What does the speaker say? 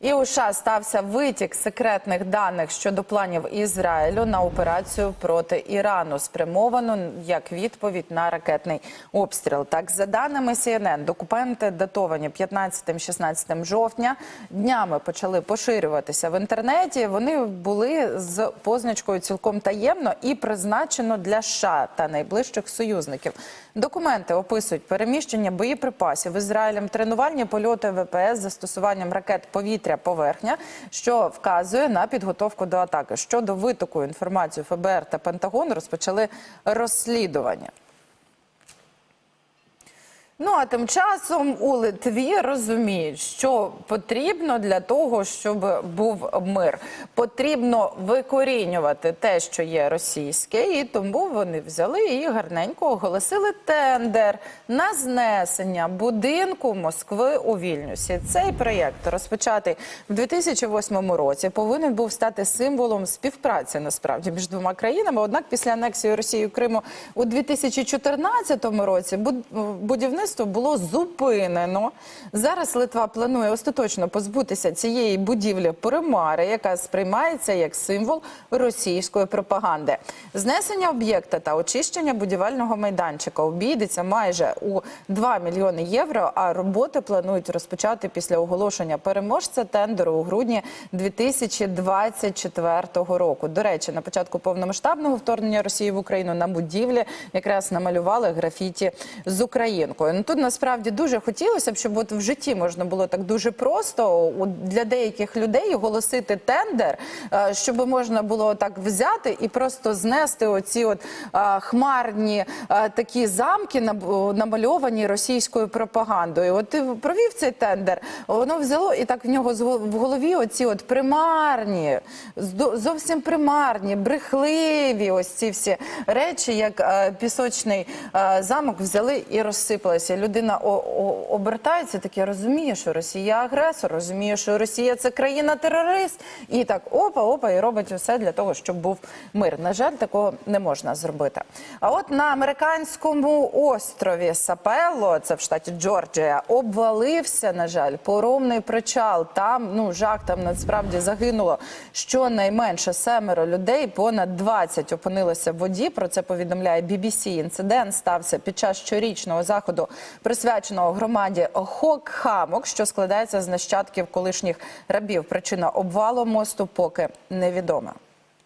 І у США стався витік секретних даних щодо планів Ізраїлю на операцію проти Ірану, спрямовану як відповідь на ракетний обстріл. Так, за даними CNN, документи датовані 15-16 жовтня. Днями почали поширюватися в інтернеті. Вони були з позначкою цілком таємно і призначено для США та найближчих союзників. Документи описують переміщення боєприпасів Ізраїлем, тренувальні польоти ВПС з застосуванням ракет повітря-поверхня, що вказує на підготовку до атаки. Щодо витоку інформації ФБР та Пентагон розпочали розслідування. Ну а тим часом у Литві розуміють, що потрібно для того, щоб був мир. Потрібно викорінювати те, що є російське, і тому вони взяли і гарненько оголосили тендер на знесення будинку Москви у Вільнюсі. Цей проєкт розпочатий в 2008 році. Повинен був стати символом співпраці насправді між двома країнами. Однак, після анексії Росії Криму у 2014 році буд- будівництво було зупинено. Зараз Литва планує остаточно позбутися цієї будівлі примари, яка сприймається як символ російської пропаганди. Знесення об'єкта та очищення будівельного майданчика обійдеться майже у 2 мільйони євро. А роботи планують розпочати після оголошення переможця тендеру у грудні 2024 року. До речі, на початку повномасштабного вторгнення Росії в Україну на будівлі якраз намалювали графіті з Українкою. Ну тут насправді дуже хотілося б, щоб от в житті можна було так дуже просто для деяких людей оголосити тендер, е, щоб можна було так взяти і просто знести оці от е, хмарні е, такі замки, намальовані російською пропагандою. От ти провів цей тендер, воно взяло і так в нього в голові оці от примарні, зовсім примарні, брехливі ось ці всі речі, як пісочний замок взяли і розсипалися. Людина о- о- обертається, таке розуміє, що Росія агресор, розуміє, що Росія це країна-терорист, і так опа, опа, і робить усе для того, щоб був мир. На жаль, такого не можна зробити. А от на американському острові Сапело, це в штаті Джорджія, обвалився, на жаль, поромний причал. Там ну жах, там насправді загинуло щонайменше семеро людей. Понад 20 опинилося в воді. Про це повідомляє BBC. Інцидент стався під час щорічного заходу, присвяченого громаді Хокхамок, що складається з нащадків колишніх рабів. Причина обвалу мосту поки невідома.